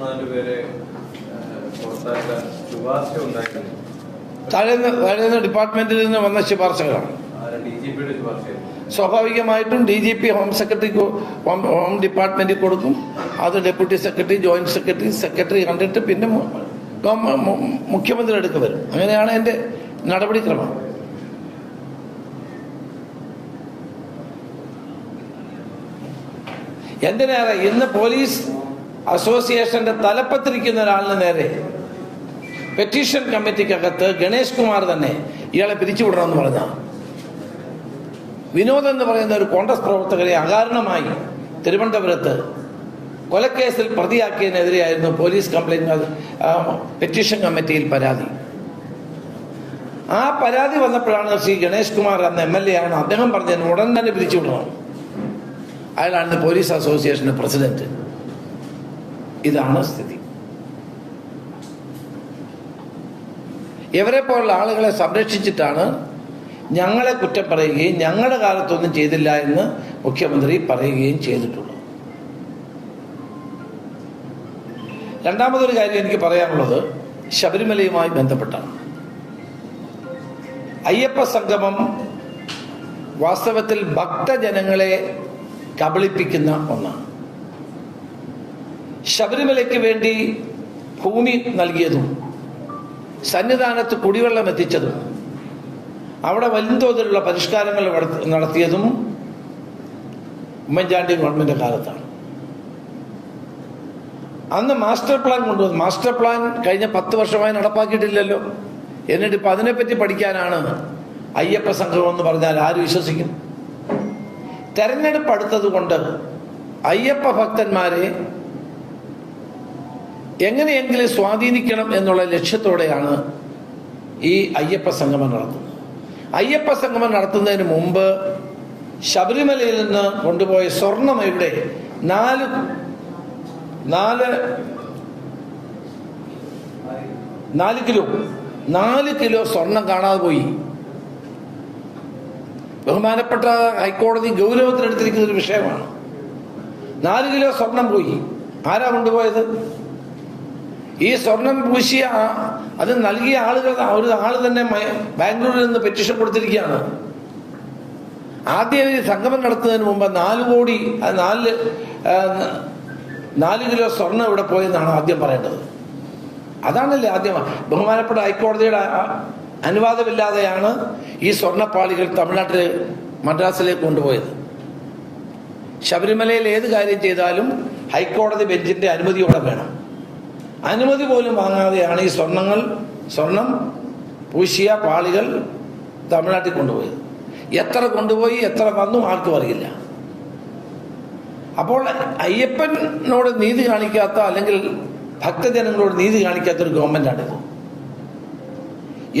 മൂന്നാൽ പേരെ പുറത്താക്കാൻ ശുപാർശ ഉണ്ടായിരുന്നു താഴേന്ന് താഴേന്ന് ഡിപ്പാർട്ട്മെന്റിൽ നിന്ന് വന്ന ശുപാർശകളാണ്. സ്വാഭാവികമായിട്ടും D G P home secretary home ഡിപ്പാർട്ട്മെന്റിൽ കൊടുക്കും. അത് deputy secretary joint secretary secretary കണ്ടിട്ട് പിന്നെ മുഖ്യമന്ത്രി എടുക്കു വരും. അങ്ങനെയാണ് എന്റെ നടപടിക്രമം. എന്തിനേറെ? ഇന്ന് പോലീസ് അസോസിയേഷന്റെ തലപ്പത്തിരിക്കുന്ന ഒരാളിന് നേരെ പെറ്റീഷൻ കമ്മിറ്റിക്കകത്ത് ഗണേഷ് കുമാർ തന്നെ ഇയാളെ പിരിച്ചുവിടണമെന്ന് പറഞ്ഞ. വിനോദ് എന്ന് പറയുന്ന ഒരു കോൺഗ്രസ് പ്രവർത്തകരെ അകാരണമായി തിരുവനന്തപുരത്ത് കൊലക്കേസിൽ പ്രതിയാക്കിയതിനെതിരെയായിരുന്നു പോലീസ് കംപ്ലൈന്റ് ആ, പെറ്റീഷൻ കമ്മിറ്റിയിൽ പരാതി. ആ പരാതി വന്നപ്പോഴാണ് ശ്രീ ഗണേഷ് കുമാർ അന്ന് എം എൽ എ ആണ്. അദ്ദേഹം പറഞ്ഞതിന് ഉടൻ തന്നെ പിരിച്ചുവിടണം. അയാളാണ് പോലീസ് അസോസിയേഷന്റെ പ്രസിഡന്റ്. ഇതാണ് സ്ഥിതി. ഇവരെ പോലുള്ള ആളുകളെ സംരക്ഷിച്ചിട്ടാണ് ഞങ്ങളെ കുറ്റം പറയുകയും ഞങ്ങളുടെ കാലത്തൊന്നും ചെയ്തില്ല എന്ന് മുഖ്യമന്ത്രി പറയുകയും ചെയ്തിട്ടുള്ളൂ രണ്ടാമതൊരു കാര്യം എനിക്ക് പറയാനുള്ളത് ശബരിമലയുമായി ബന്ധപ്പെട്ടാണ്. അയ്യപ്പ സംഗമം വാസ്തവത്തിൽ ഭക്തജനങ്ങളെ കബളിപ്പിക്കുന്ന ഒന്നാണ്. ശബരിമലയ്ക്ക് വേണ്ടി ഭൂമി നൽകിയതും സന്നിധാനത്ത് കുടിവെള്ളം എത്തിച്ചതും അവിടെ വൻതോതിലുള്ള പരിഷ്കാരങ്ങൾ നടത്തിയതും ഉമ്മൻചാണ്ടി ഗവൺമെന്റ് കാലത്താണ്. അന്ന് മാസ്റ്റർ പ്ലാൻ കൊണ്ടുവന്നു. മാസ്റ്റർ പ്ലാൻ കഴിഞ്ഞ പത്ത് വർഷമായി നടപ്പാക്കിയിട്ടില്ലല്ലോ. എന്നിട്ട് ഇപ്പം അതിനെപ്പറ്റി പഠിക്കാനാണ് അയ്യപ്പ സംഘം എന്ന് പറഞ്ഞാൽ ആര് വിശ്വസിക്കും? തെരഞ്ഞെടുപ്പ് അടുത്തത് കൊണ്ട് അയ്യപ്പ ഭക്തന്മാരെ എങ്ങനെയെങ്കിലും സ്വാധീനിക്കണം എന്നുള്ള ലക്ഷ്യത്തോടെയാണ് ഈ അയ്യപ്പ സംഗമം നടത്തുന്നത്. അയ്യപ്പ സംഗമം നടത്തുന്നതിന് മുമ്പ് ശബരിമലയിൽ നിന്ന് കൊണ്ടുപോയ സ്വർണം ഇവിടെ നാല് നാല് നാല് കിലോ. നാല് കിലോ സ്വർണം കാണാതെ പോയി. ബഹുമാനപ്പെട്ട ഹൈക്കോടതി ഗൗരവത്തിലെടുത്തിരിക്കുന്ന ഒരു വിഷയമാണ്. നാല് കിലോ സ്വർണം പോയി. ആരാ കൊണ്ടുപോയത്? ഈ സ്വർണം പൂശിയ അത് നൽകിയ ആളുകൾ ഒരു ആൾ തന്നെ ബാംഗ്ലൂരിൽ നിന്ന് പെറ്റീഷൻ കൊടുത്തിരിക്കുകയാണ്. ആദ്യം ഈ സംഗമം നടത്തുന്നതിന് മുമ്പ് നാല് കോടി നാല് നാല് കിലോ സ്വർണം ഇവിടെ പോയെന്നാണ് ആദ്യം പറയേണ്ടത്. അതാണല്ലേ ആദ്യം ബഹുമാനപ്പെട്ട ഹൈക്കോടതിയുടെ അനുവാദമില്ലാതെയാണ് ഈ സ്വർണപ്പാളികൾ തമിഴ്നാട്ടിൽ മദ്രാസിലേക്ക് കൊണ്ടുപോയത്. ശബരിമലയിൽ ഏത് കാര്യം ചെയ്താലും ഹൈക്കോടതി ബെഞ്ചിന്റെ അനുമതിയോടെ വേണം. അനുമതി പോലും വാങ്ങാതെയാണ് ഈ സ്വർണങ്ങൾ സ്വർണം പൂശിയ പാളികൾ തമിഴ്നാട്ടിൽ കൊണ്ടുപോയത്. എത്ര കൊണ്ടുപോയി എത്ര വന്നു ആർക്കും അറിയില്ല. അപ്പോൾ അയ്യപ്പനോട് നീതി കാണിക്കാത്ത അല്ലെങ്കിൽ ഭക്തജനങ്ങളോട് നീതി കാണിക്കാത്ത ഒരു ഗവൺമെന്റാണിത്.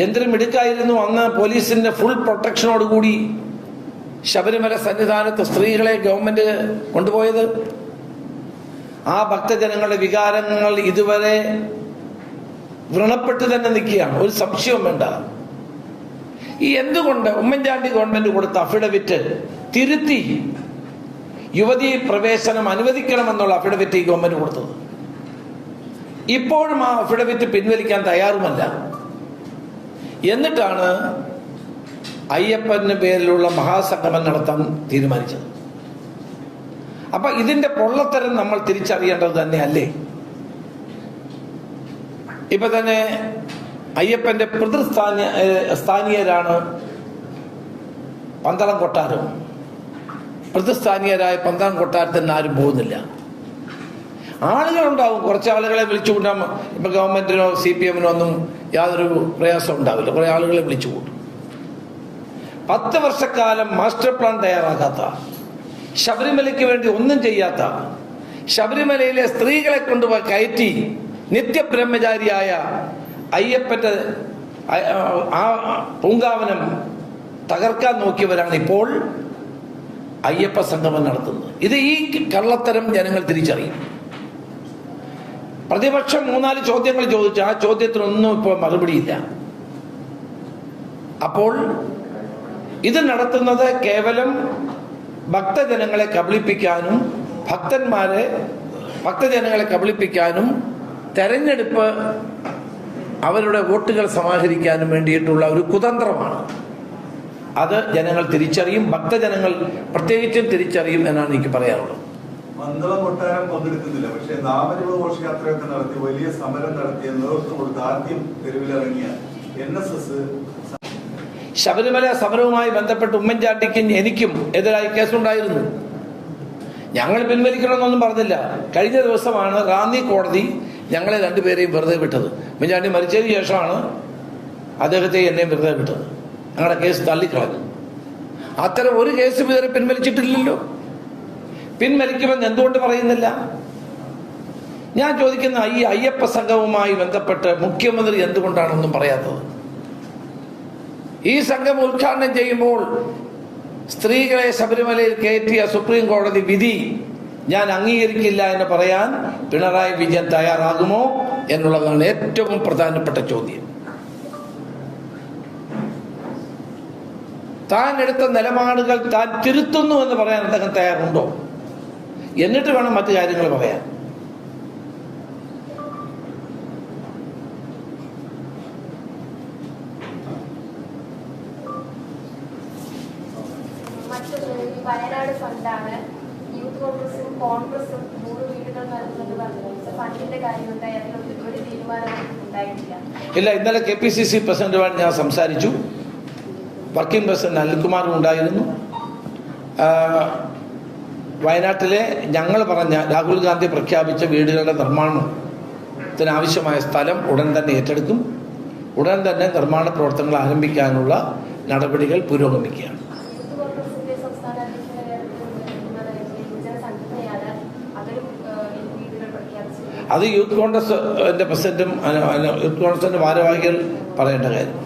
എന്തിനും മിടുക്കായിരുന്നു അന്ന് പോലീസിന്റെ ഫുൾ പ്രൊട്ടക്ഷനോടുകൂടി ശബരിമല സന്നിധാനത്ത് സ്ത്രീകളെ ഗവൺമെന്റ് കൊണ്ടുപോയത്. ആ ഭക്തജനങ്ങളുടെ വികാരങ്ങൾ ഇതുവരെ വ്രണപ്പെട്ട് തന്നെ നിൽക്കുകയാണ്. ഒരു സംശയവും വേണ്ട. ഈ എന്തുകൊണ്ട് ഉമ്മൻചാണ്ടി ഗവൺമെന്റ് കൊടുത്ത അഫിഡവിറ്റ് തിരുത്തി യുവതി പ്രവേശനം അനുവദിക്കണമെന്നുള്ള അഫിഡവിറ്റ് ഈ ഗവൺമെന്റ് കൊടുത്തത്? ഇപ്പോഴും ആ അഫിഡവിറ്റ് പിൻവലിക്കാൻ തയ്യാറുമല്ല. എന്നിട്ടാണ് അയ്യപ്പന് പേരിലുള്ള മഹാസംഗമം നടത്താൻ തീരുമാനിച്ചത്. അപ്പൊ ഇതിന്റെ പൊള്ളത്തരം നമ്മൾ തിരിച്ചറിയേണ്ടത് തന്നെയല്ലേ? ഇപ്പൊ തന്നെ അയ്യപ്പന്റെ പിതൃസ്ഥാനീയ സ്ഥാനീയരാണ് പന്തളം കൊട്ടാരം. പ്രതിസ്ഥാനീയരായ പന്തളം കൊട്ടാരത്തിന് ആരും പോകുന്നില്ല. ആളുകളുണ്ടാവും. കുറച്ച് ആളുകളെ വിളിച്ചുകൂട്ടാം ഇപ്പൊ ഗവൺമെന്റിനോ സി പി എമ്മിനോ ഒന്നും യാതൊരു പ്രയാസം ഉണ്ടാവില്ല. കുറെ ആളുകളെ വിളിച്ചുകൂട്ടും. പത്ത് വർഷക്കാലം മാസ്റ്റർ പ്ലാൻ തയ്യാറാക്കാത്ത ശബരിമലയ്ക്ക് വേണ്ടി ഒന്നും ചെയ്യാത്ത ശബരിമലയിലെ സ്ത്രീകളെ കൊണ്ടുപോയി കയറ്റി നിത്യബ്രഹ്മചാരിയായ അയ്യപ്പറ്റ ആ പൂങ്കാവനം തകർക്കാൻ നോക്കിയവരാണ് ഇപ്പോൾ അയ്യപ്പ സംഗമം നടത്തുന്നത്. ഇത് ഈ കള്ളത്തരം ജനങ്ങൾ തിരിച്ചറിയും. പ്രതിപക്ഷം മൂന്നാൽ ചോദ്യങ്ങൾ ചോദിച്ചു. ആ ചോദ്യത്തിനൊന്നും ഇപ്പോൾ മറുപടിയില്ല അപ്പോൾ ഇത് നടത്തുന്നത് കേവലം ഭക്തജനങ്ങളെ കബളിപ്പിക്കാനും ഭക്തന്മാരെ ഭക്തജനങ്ങളെ കബളിപ്പിക്കാനും തെരഞ്ഞെടുപ്പ് അവരുടെ വോട്ടുകൾ സമാഹരിക്കാനും വേണ്ടിയിട്ടുള്ള ഒരു കുതന്ത്രമാണ്. അത് ജനങ്ങൾ തിരിച്ചറിയും ഭക്തജനങ്ങൾ പ്രത്യേകിച്ചും തിരിച്ചറിയും എന്നാണ് എനിക്ക് പറയാനുള്ളത്. മന്ദളം കൊട്ടാരം പങ്കെടുക്കുന്നില്ല പക്ഷേ നാമജപ ഘോഷയാത്രയൊക്കെ നടത്തി വലിയ സമരം നടത്തിയ നേതൃത്വം കൊടുത്ത് ആദ്യം തെരുവിലിറങ്ങിയ എൻ എസ് എസ് ശബരിമല സമരവുമായി ബന്ധപ്പെട്ട് ഉമ്മൻചാണ്ടിക്കും എനിക്കും എതിരായി കേസുണ്ടായിരുന്നു. ഞങ്ങൾ പിൻവലിക്കണമെന്നൊന്നും പറഞ്ഞില്ല. കഴിഞ്ഞ ദിവസമാണ് റാന്നി കോടതി ഞങ്ങളെ രണ്ടുപേരെയും വെറുതെ വിട്ടത്. ഉമ്മൻചാണ്ടി മരിച്ചതിന് ശേഷമാണ് അദ്ദേഹത്തെ എന്നെയും വെറുതെ വിട്ടത്. ഞങ്ങളുടെ കേസ് തള്ളിക്കളഞ്ഞു. അത്തരം ഒരു കേസ് ഇതുവരെ പിൻവലിച്ചിട്ടില്ലല്ലോ. പിൻവലിക്കുമെന്ന് എന്തുകൊണ്ട് പറയുന്നില്ല? ഞാൻ ചോദിക്കുന്ന ഈ അയ്യപ്പ സംഘവുമായി ബന്ധപ്പെട്ട് മുഖ്യമന്ത്രി എന്തുകൊണ്ടാണൊന്നും പറയാത്തത്? ഈ സംഘം ഉദ്ഘാടനം ചെയ്യുമ്പോൾ സ്ത്രീകളെ ശബരിമലയിൽ കയറ്റിയ സുപ്രീം കോടതി വിധി ഞാൻ അംഗീകരിക്കില്ല എന്ന് പറയാൻ പിണറായി വിജയൻ തയ്യാറാകുമോ എന്നുള്ളതാണ് ഏറ്റവും പ്രധാനപ്പെട്ട ചോദ്യം. താൻ എടുത്ത നിലപാടുകൾ താൻ തിരുത്തുന്നു എന്ന് പറയാൻ അദ്ദേഹം തയ്യാറുണ്ടോ? എന്നിട്ട് വേണം മറ്റു കാര്യങ്ങൾ പറയാൻ. വയനാട് ഫണ്ടാണ് യൂത്ത് കോൺഗ്രസും കോൺഗ്രസും നൂറ് വീടുകൾ നൽകുമെന്ന് പറഞ്ഞു. ഫണ്ടിന്റെ കാര്യം ഒരു തീരുമാനം ഇല്ല ഇന്നലെ കെ പി സി സി പ്രസിഡന്റുമായി ഞാൻ സംസാരിച്ചു. വർക്കിംഗ് പ്രസിഡന്റ് അനിൽകുമാറും ഉണ്ടായിരുന്നു. വയനാട്ടിലെ ഞങ്ങൾ പറഞ്ഞ രാഹുൽ ഗാന്ധി പ്രഖ്യാപിച്ച വീടുകളുടെ നിർമ്മാണത്തിന് ആവശ്യമായ സ്ഥലം ഉടൻ തന്നെ ഏറ്റെടുക്കും. ഉടൻ തന്നെ നിർമ്മാണ പ്രവർത്തനങ്ങൾ ആരംഭിക്കാനുള്ള നടപടികൾ പുരോഗമിക്കുകയാണ്. അത് യൂത്ത് കോൺഗ്രസ് പ്രസിഡന്റും യൂത്ത് കോൺഗ്രസിന്റെ ഭാരവാഹികൾ പറയേണ്ട കാര്യം.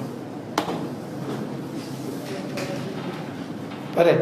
വരെ